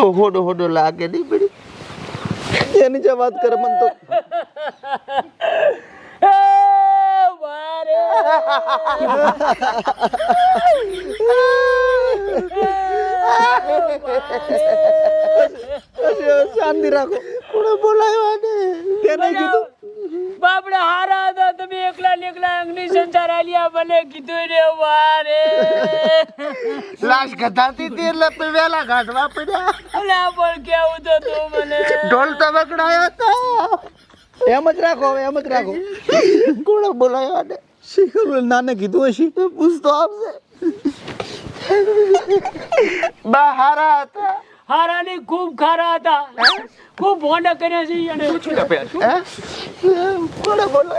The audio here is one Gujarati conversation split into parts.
કેવો હોડો હોડો લાગે નહીં પડી એની જે વાત કરે મને તો શાંતિ રાખો કોને બોલાવ્યો તેને કીધું બાપડા હારા હતા તમે એકલા એકલા અંગની સંસાર આલિયા ભલે કીધું રે વારે. લાશ ગધાતી હતી એટલે તો વેલા ગાઢવા પડ્યા. અલા પણ કેવું તો તું મને. ઢોલ તો વગડાયો હતો એમ જ રાખો હવે એમ જ રાખો. કોણ બોલાયો ને શીખર નાને કીધું હશે? પૂછતો આવશે. બા હારા હતા. હારાની ખૂબ ખારા હતા. ખૂબ ભોંડા કર્યા છે એને શું બોલો બોલો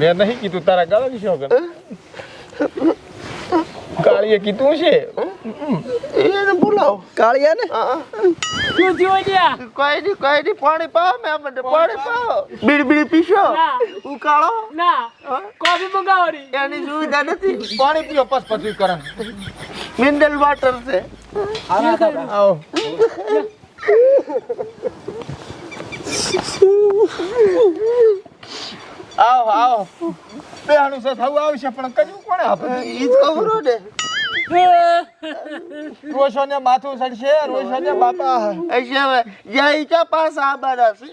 મેં નહીં કીધું તારા ગાળાની શોખ કાળીએ કીધું છે એને બોલાવો. કાળિયા ને શું થયું ત્યાં કોઈ નહીં કોઈ ની પાણી પાવ મે મને પાણી પાવ બીડી બીડી પીશો? ના. ઉકાળો? ના. કોફી મંગાવો એની સુવિધા નથી? પાણી પીઓ પસ પછી કરે મિનરલ વોટર છે. આવો આવો આવો બેહાનું છે થવું આવશે પણ કજું કોણે આપે? ઈ જ ખબર ને રોશો ને માથું ચડશે રોશો ને બાપા હશે જ્યાં ઈ ચા આ આબાના છે.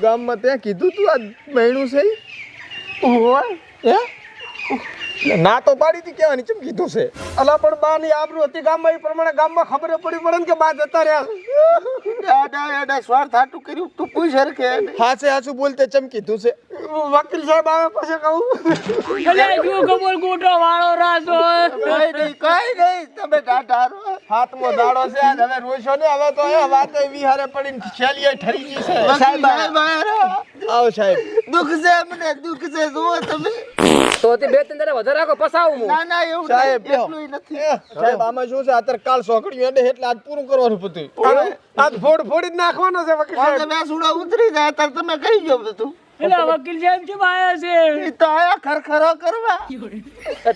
ગામમાં તે કીધું તું આ મહિનું છે? ઈ? હે? ના તો પાડી હતી કેવાની ચમ કીધું છે? અલા પણ બા ની આબરૂ હતી ગામમાં એ પ્રમાણે ગામમાં ખબર પડી પડે ને કે બા જતા રહ્યા દાદા એડા સ્વાર્થ આટું કર્યું તું પૂછ હરખે. હાચે હાચું બોલતે ચમ કીધું છે? વકીલ સાહેબ આવે પછી કહું. અલ્યા જો કબૂલ ગોટો વાળો રાસો કઈ નહીં કઈ નહીં તમે દાદા હાથમો દાડો છે આજ હવે રોશો ને હવે તો એ વાત વિહારે પડીને છેલીએ ઠરી ગઈ છે. સાહેબ સાહેબ આવો સાહેબ. દુઃખ છે મને દુઃખ છે જુઓ તમે. તો તે બે ત્રણ દાડા વધારે રાખો પસાવું હું. ના ના એવું સાહેબ, નહીં, નથી. સાહેબ આમાં શું છે? અત્યારે કાલ સોકડી એટલે એટલે આજ પૂરું કરવાનું હતું આજ ફોડ ફોડી જ નાખવાનો છે વકીલ કોણ તમે સુડા ઉતરી જાય ત્યારે તમે કરી ગયો બધું. એટલે વકીલ સાહેબ છે આયા છે? ઈ તો આયા ખરખરો કરવા.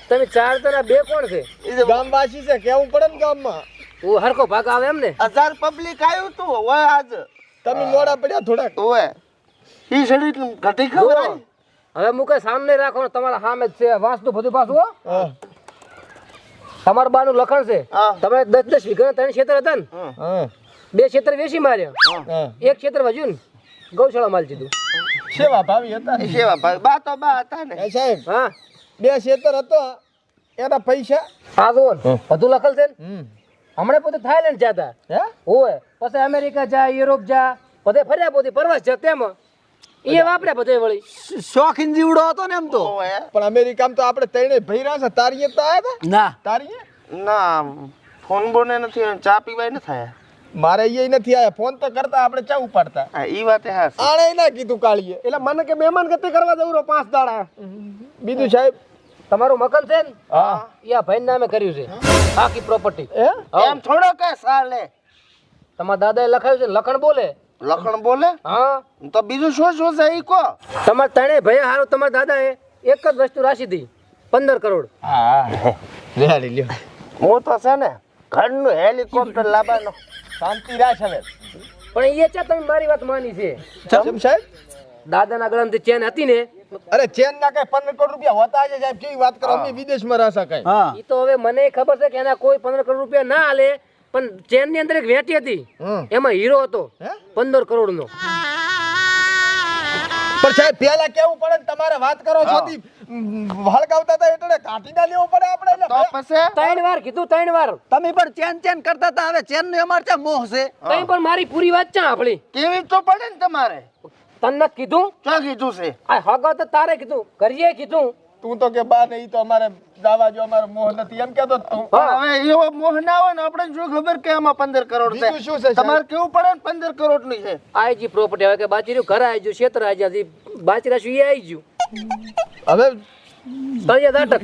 તમે ચાર તરા બે કોણ છે? ઈ તો ગામવાસી છે કેવું પડે ને ગામમાં? ઓ હરકો ભાગ આવે એમ ને? હજાર પબ્લિક આવ્યું તું હોય આજ. તમે મોડા પડ્યા થોડાક. ઓય. ઈ સડી ઘટી ખબર હવે મુકે સામને સામે રાખો તમારા સામે જ છે વાસ્તુ બધું પાછું તમારા બાનું લખણ છે. તમે દસ દસ વીઘા ત્રણ ક્ષેત્ર હતા ને? બે ક્ષેત્ર વેચી માર્યા. એક ક્ષેત્ર વજ્યું ને? ગૌશાળા માલ દીધું સેવા ભાવી હતા ને. સેવા ભાવી. બા તો બા હતા ને. એ સાહેબ હા? બે શેતર હતો એના પૈસા. આ જો બધું લખેલ છે ને? હમણાં પોતે થાઈલેન્ડ જતા હે? ઓય પછી અમેરિકા જા યુરોપ જા બધે ફર્યા પોતે પરવાસ જા તેમાં. એ વાપરે બધે વળી. શોખીન જીવડો હતો ને એમ તો. પણ અમેરિકામાં તો આપણે ત્રણે ભૈરા છે. તારીએ તો આવ્યા હતા? ના. તારીએ? ના ફોન બોને નથી ચા પીવાય ન થાય. મારે એ નથી આયા. ફોન તો કરતા આપણે ચા ઉપાડતા. હા ઈ વાત હા. આણે ના કીધું કાળીએ. એટલે મને કે મહેમાન ગતિ કરવા જવું રો પાંચ દાડા. બીજું સાહેબ તમારું મકાન છે ને? હા. યા ભાઈ નામે કર્યું છે. બાકી પ્રોપર્ટી એમ થોડો કે સાલે તમારા દાદાએ લખાયું છે લખણ બોલે? લખણ બોલે? હા. તો બીજું શું શું છે ઈ કો તમારા તણે ભાઈ હારું તમારા દાદાએ એક જ વસ્તુ રાશી દી પંદર કરોડ. હા રેડી લ્યો. હું તો છે ને ઘરનું હેલિકોપ્ટર લાવવાનો. શાંતિ રાખ હવે. પણ એ ચા તમે મારી વાત માની છે. કેમ સાહેબ? દાદાના ગળામાંથી ચેન હતી ને. અરે ચેન ના કઈ પંદર કરોડ રૂપિયા હોતા છે સાહેબ કેવી વાત કરો? અમે વિદેશમાં રહેશે કઈ. એ તો હવે મને ખબર છે કે એના કોઈ પંદર કરોડ રૂપિયા ના હાલે પણ ચેનની અંદર એક વેટી હતી. એમાં હીરો હતો પંદર કરોડ નો પણ સાહેબ પેલા કેવું પડે ને તમારે વાત કરો છો તી, હતા એટલે કાઢી ના લેવું પડે આપણે એટલે. તો પછી? ત્રણ વાર કીધું ત્રણ વાર. તમે પણ ચેન ચેન કરતા હતા હવે ચેન નો અમાર છે મોહ છે તઈ પણ મારી પૂરી વાત છે આપણી? કેવી તો પડે ને તમારે? તને કીધું? ક્યાં કીધું છે? આ હગા તો તારે કીધું કરીએ કીધું. તું તો કે બા નહીં તો અમારે દાવા જો અમારો મોહ નથી. એમ કેતો તું. હા. હવે એવો મોહ ના હોય ને આપણે શું ખબર કે આમાં પંદર કરોડ છે? શું છે તમારે કેવું પડે ને પંદર કરોડની છે આઈજી પ્રોપર્ટી હવે કે બાચી રહ્યું ઘર આવી ગયું ક્ષેત્ર આવી જ્યાંથી બાચી રાખ્યું એ આવી ગયું. હવે તળિયા દાટક.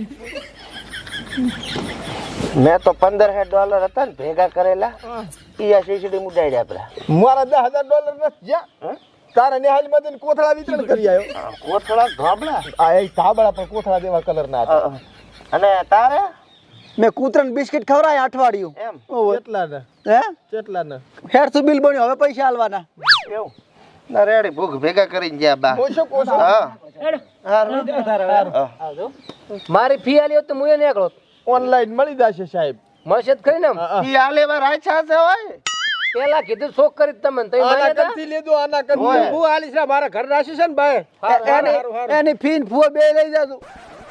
મેં તો પંદર હજાર ડોલર હતા ને ભેગા કરેલા એ આ સીસીડી મુડાઈ આપડા. મારા દસ હજાર ડોલર નથી જ્યાં. તારે નિહાલમાં કોથળા વિતરણ કરી આવ્યો કોથળા ધાબળા? આ એ ધાબળા પણ કોથળા જેવા કલર ના હતા. અને તારે? મેં કૂતરાને બિસ્કિટ ખવડાય અઠવાડિયું એમ? કેટલા ને હે? કેટલાના? હેડસું બિલ બન્યું હવે પૈસા આલવાના. એવું ના રેડી ભૂખ ભેગા કરીને ગયા બા. ઓછો કોશો હા. મારી ફી આલી હોત તો હું એ નીકળો ઓનલાઈન મળી જશે સાહેબ. મળશે જ ખરી ને ફી. આલે વાર આછા છે હોય? પેલા કીધું શોખ કરી તમે તમે આના કરતી લીધું આના કરતી હું આલીશ ને મારા ઘર રાશી છે ને ભાઈ એની ફીન ફૂ બે લઈ જાતું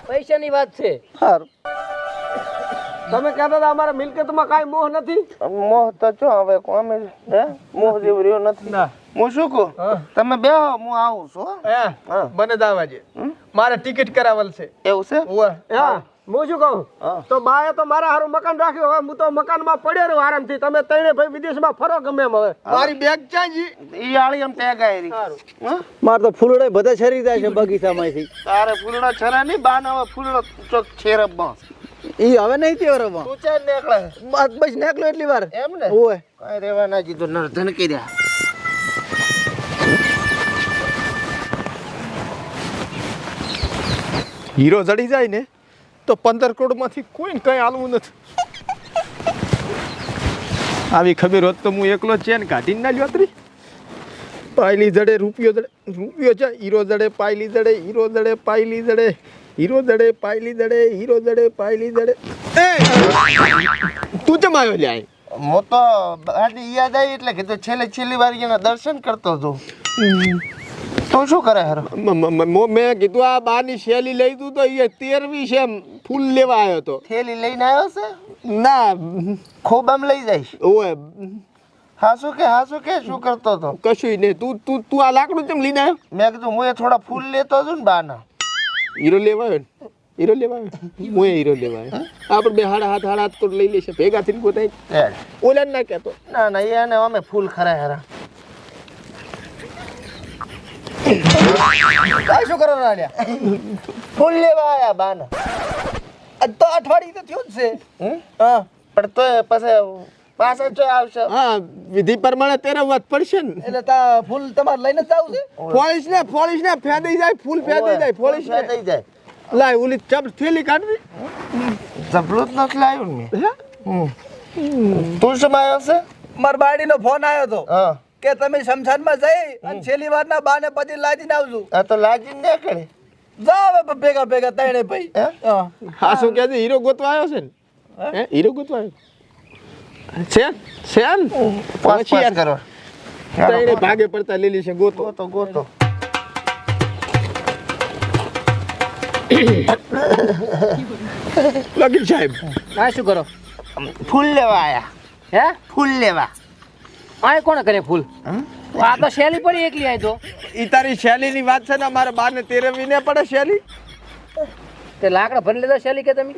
પૈસાની વાત છે. સારું તમે કહેતા હતા અમારા મિલકતમાં કાંઈ મોહ નથી? મોહ તો છો હવે કોમે હે? મોહ જેવું રહ્યો નથી. હું શું કહું? હા. તમે બે હું આવું છું મને હે. હા. બને દાવા છે મારે ટિકિટ કરાવેલ છે. એવું છે? હા. હું શું કહું? તો બાએ તો મારા હારું મકાન રાખ્યું. હવે હું તો મકાનમાં પડ્યો રહું આરામથી. તમે તઈને ભાઈ વિદેશમાં ફરો ગમે એમ હવે. મારી બેગ ક્યાં જી ઈ આળી એમ રહી. હા? મારે તો ફૂલડે બધા છરી જાય છે બગીચામાંથી. તારે ફૂલડો છરા નહીં બાનો હવે ફૂલડો ચોક છેરબમાં ઈ હવે નહીં તે વરમાં તું ચાલ નેકળે. બસ બસ નેકળો એટલી વાર. એમ ને? ઓય. કઈ રેવા ના જીતો નર ધનકી રહ્યા હીરો જડી જાય ને? તો પંદર કરોડમાંથી કોઈ કંઈ હાલવું નથી. આવી ખબર હોત તો હું એકલો ચેન કાઢીને ના લ્યોતરી પાયલી જડે રૂપિયો જડે રૂપિયો છે હીરો જડે પાયલી જડે હીરો જડે પાયલી જડે હીરો જડે પાયલી જડે હીરો જડે પાયલી જડે. એ! તું ચમ આવ્યો લે હું તો યાદ આવી એટલે કીધું છેલ્લે છેલ્લી વાર એના દર્શન કરતો હતો. તું શું કરે હર? મ- કીધું આ બાની શેલી લઈ તું તો એ તેરવી છે એમ ફૂલ લેવા આવ્યો તો. થેલી લઈને આવ્યો છે? ના. ખૂબ આમ લઈ જઈશ? ઓય. હાસુ કે હાસુ કે શું કરતો તો? કશું નહીં. તું તું તું આ લાકડું કેમ લઈને આવ્યો મેં કીધું હું એ થોડા ફૂલ લેતો હતો ને બાના. હીરો લેવા આવ્યો ને? હીરો લેવા આવ્યો? હું હીરો લેવા આવ્યો. આપણે બે હાડા હાથ હાડા હાથ કોટ લઈ લેશે. ભેગા થઈને એડ. ઓલા ના કહેતો. ના ના એને અમે ફૂલ ખરા હેરા. આ શું કરો ફૂલ લેવા આયા બાના. તો અઠવાડિયું તો થયું જ છે? હા? પણ તોય પછી પાછા જો આવશે? હા વિધિ પ્રમાણે તેરા વાત પડશે ને. એટલે તા ફૂલ તમારે લઈને જ છે? ફોળીશ ને ફોળીશ ને ફેંદી જાય ફૂલ ફેદાઈ જાય ફોળીશ ફૂલ જાય. લાય ઓલી ચપ થેલી કાઢવી. જબલું જ નથી લાવ્યું ને? હે? તું શું આવ્યો છે મારા બાડીનો ફોન આવ્યો હતો હા. કે તમે શમશાનમાં જઈ અને છેલ્લી વારના બાને પછી લાદીને આવજો. આ તો લાજી ને કરે જાઓ હવે ભેગા ભેગા ત્રણે ભાઈ. હે? શું કહે છે? હીરો ગોતવા આવ્યો છે ને? હે? હીરો ગોતવા આવ્યો? છે? ને પાસ પછી યાર. કરો ભાગે પડતા લીલી છે ગોતો. ગોતો ગોતો. લગીન સાહેબ. હા શું કરો? ફૂલ લેવા આયા. હે? ફૂલ લેવા. આ કોણ કરે ફૂલ? આ તો શેલી પડી એકલી આય તો. ઈ તારી શૈલીની વાત છે ને અમારે બાર ને તેરવી ને પડે શેલી. તે લાકડા ભરી લેતા શેલી કે તમે?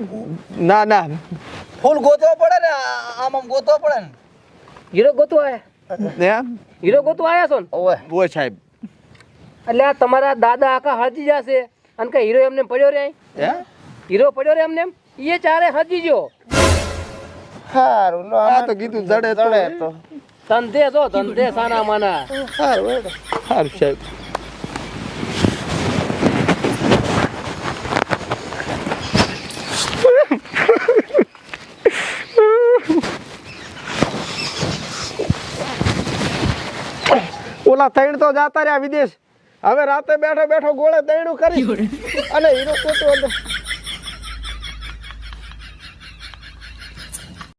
ના ના. ફૂલ ગોતવો પડે ને આમ આમ ગોતવો પડે ને. હીરો ગોતું આયા? ને? હીરો ગોતવો આયા છો ને ઓય ઓ સાહેબ. એટલે આ તમારા દાદા આખા હજી જશે અને કે હીરો એમને પડ્યો રે? હે? હીરો પડ્યો રે એમને એમ? ઈ ચારે હજી જો સારું આ તો કીધું જડે તો. ધંધે જો ધંધે સાના માના. સારું સારું સાહેબ. ઓલા તૈણ તો જાતા રહ્યા વિદેશ. હવે રાતે બેઠો બેઠો ગોળે તૈણું કરી. અને હીરો પોતો